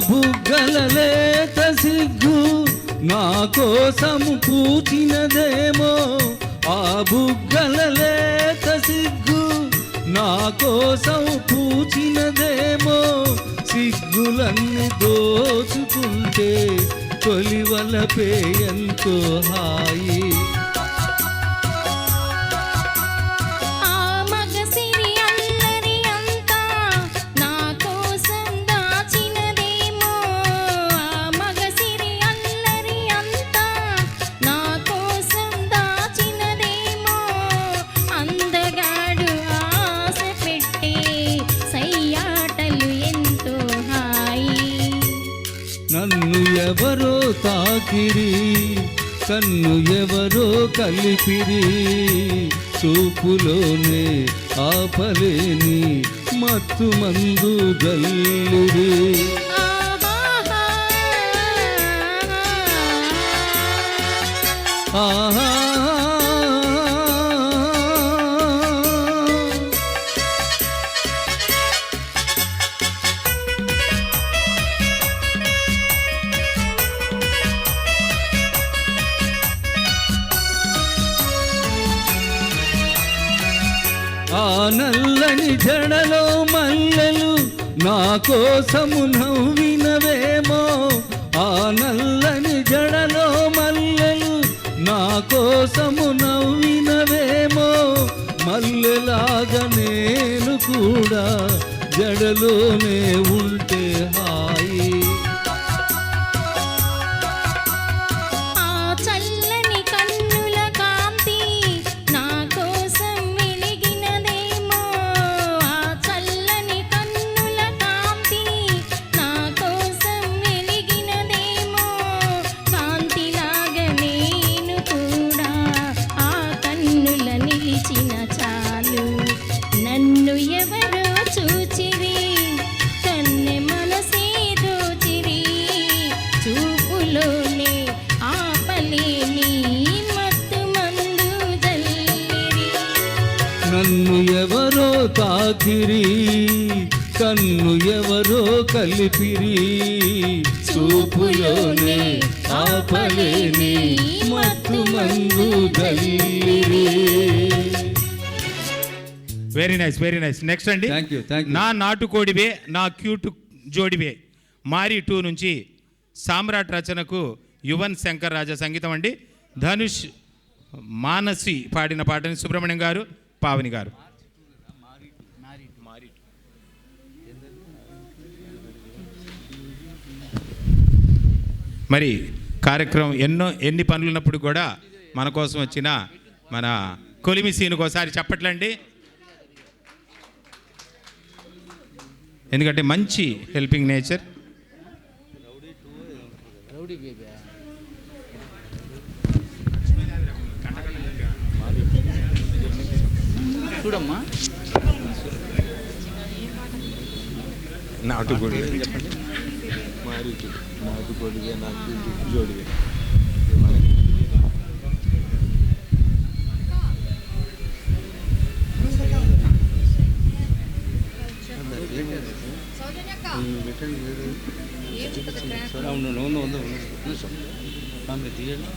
బుగ్గలలేత బుగ్గల లేత సిగ్గు నా కోసము పూచినదేమో ఆ బుగ్గల లేత సిగ్గు నా కోసం పూచినదేమో సిగ్గులన్నీ దోచుకుంటే తొలివలపే ఎంతో హాయి. తాకిరి కన్ను ఎవరో కలిపిరి చూపులోనే ఆపలేని మత్తు మందు జల్లిరి ఆహా నల్లని జడలో మల్లెలు నా కోసము నవ్వినవేమో. ఆ నల్లని జడలో మల్లెలు నా కోసము నవ్వినవేమో. మల్లెలాగా నేను కూడా జడలోనే ఉంటే హా నన్ను ఎవరో తాకిరి కన్ను ఎవరో కలిపిరి. చూపులోనే ఆపలేని మత్తు మందు very nice very nice next అండి. నా నాటుకోడివే నా క్యూట్ జోడివే. మారి టూ నుంచి సామ్రాట్ రచనకు యువన్ శంకర్ రాజా సంగీతం అండి. ధనుష్ మానసి పాడిన పాటని సుబ్రహ్మణ్యం గారు పావని గారు. మరి కార్యక్రమం ఎన్నో ఎన్ని పనులు ఉన్నప్పుడు కూడా మన కోసం వచ్చిన మన కొలిమి సీనుకు ఒకసారి చెప్పట్లండి. ఎందుకంటే మంచి హెల్పింగ్ నేచర్. చూడమ్మా. నాటుకోడి నాటుకోడిగా నాకు జోడిగా. అవును ఉంది ఉంది ఉంది ఫ్యామిలీ తీయండి.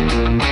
Música